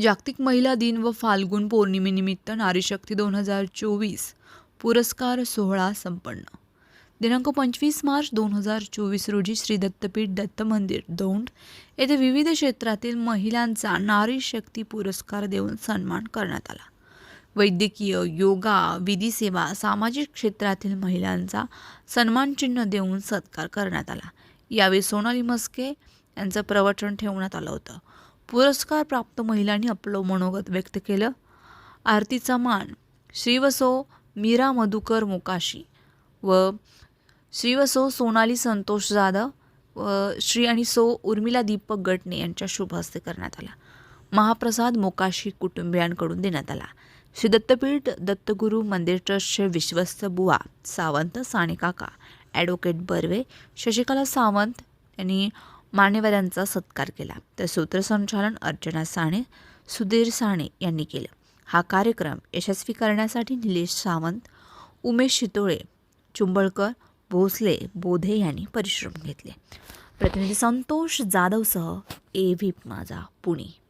जागतिक महिला दिन व फाल्गुन पौर्णिमेनिमित्त नारीशक्ती दोन हजार चोवीस. पुरस्कार सोहळा संपन्न. दिनांक पंचवीस मार्च दोन हजार चोवीस रोजी श्री दत्तपीठ दत्त मंदिर दौंड येथे विविध क्षेत्रातील महिलांचा नारी शक्ती पुरस्कार देऊन सन्मान करण्यात आला. वैद्यकीय योगा विधी सेवा सामाजिक क्षेत्रातील महिलांचा सन्मानचिन्ह देऊन सत्कार करण्यात आला. यावेळी सोनाली मस्के यांचं प्रवचन ठेवण्यात आलं होतं. पुरस्कार प्राप्त महिलांनी आपलं मनोगत व्यक्त केलं. आरतीचा मान श्रीवसो मीरा मधुकर मोकाशी व श्रीवसो सोनाली संतोष जाधव व श्री आणि सो उर्मिला दीपक गटने यांच्या शुभ हस्ते करण्यात आला. महाप्रसाद मोकाशी कुटुंबियांकडून देण्यात आला. श्री दत्तपीठ दत्तगुरू मंदिर ट्रस्टचे विश्वस्त बुवा सावंत सानेकाका ॲडव्होकेट बर्वे शशिकला सावंत यांनी मान्यवरांचा सत्कार केला. तर सूत्रसंचालन अर्चना साणे सुधीर साणे यांनी केलं. हा कार्यक्रम यशस्वी करण्यासाठी निलेश सावंत उमेश शितोळे चुंबळकर भोसले बोधे यांनी परिश्रम घेतले. प्रतिनिधी संतोष जाधवसह ए व्ही माझा पुणे.